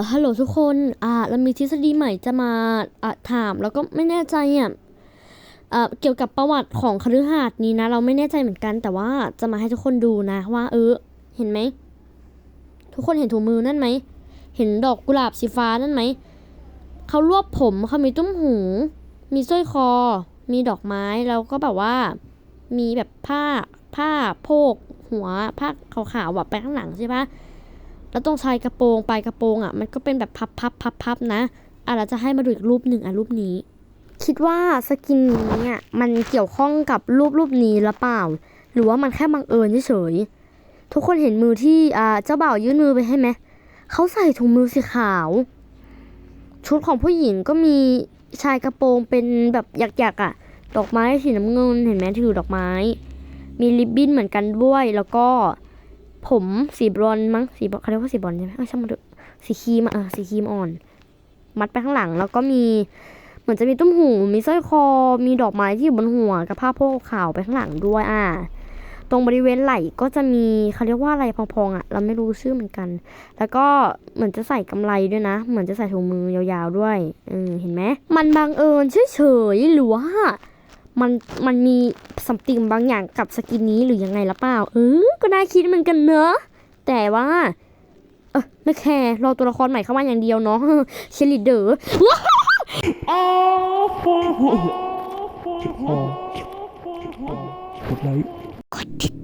อฮัลโหลทุกคนอ่าเรามีทฤษฎีใหม่จะมาอะถาม แล้วก็ไม่แน่ใจอะเอ่อเกี่ยวกับประวัติของคฤหาสน์นี้นะ เราไม่แน่ใจเหมือนกัน แต่ว่าจะมาให้ทุกคนดูนะ ว่า เออ เห็นไหม ทุกคนเห็นถุงมือนั่นไหม เห็นดอกกุหลาบสีฟ้านั่นไหม เขารวบผมเขามีตุ้มหู มีสร้อยคอ มีดอกไม้ แล้วก็แบบว่า มีแบบผ้า ผ้าโพก หัวผ้าขาวๆแบบไปข้างหลังใช่ปะ แล้วตรงชายกระโปรงปลายกระโปรงอะมันก็เป็นแบบพับพับพับพับนะอะเราจะให้มาดูอีกรูปหนึ่งอะรูปนี้ คิดว่าสกินนี้อะมันเกี่ยวข้องกับรูปรูปนี้หรือเปล่า หรือว่ามันแค่บังเอิญเฉยทุกคนเห็นมือที่อ่าเจ้าบ่าวยื่นมือไปให้ไหมเขาใส่ถุงมือสีขาว ชุดของผู้หญิงก็มีชายกระโปรงเป็นแบบหยักๆอะ ดอกไม้สีน้ำเงินเห็นไหมถือดอกไม้ มีริบบิ้นเหมือนกันด้วยแล้วก็ ผมสีบรอนมั้งสีบรอนเขาเรียกว่าสีบรอนใช่ไหมเออช่างมันเถอะสีครีมอะสีครีมอ่อน มัดไปข้างหลัง แล้วก็มี เหมือนจะมีตุ้มหู มีสร้อยคอ มีดอกไม้ที่อยู่บนหัวกับผ้าโพกขาวไปข้างหลังด้วยอะตรงบริเวณไหล่ก็จะมีเขาเรียกว่าอะไรพองๆอะ เราไม่รู้ชื่อเหมือนกัน แล้วก็เหมือนจะใส่กำไรด้วยนะ เหมือนจะใส่ถุงมือยาวๆด้วยเออเห็นไหมมันบังเอิญเฉยๆหรือว่า มันมันมีสัมติงบางอย่างกับสกินนี้หรือยังไงละเปล่าเออก็น่าคิดเหมือนกันเนอะแต่ว่า เออไม่แคร์รอตัวละครใหม่เข้ามาอย่างเดียวเนาะเชลิเดอร์คอเจ็บคอเจ็บคอกดไลค์กดติด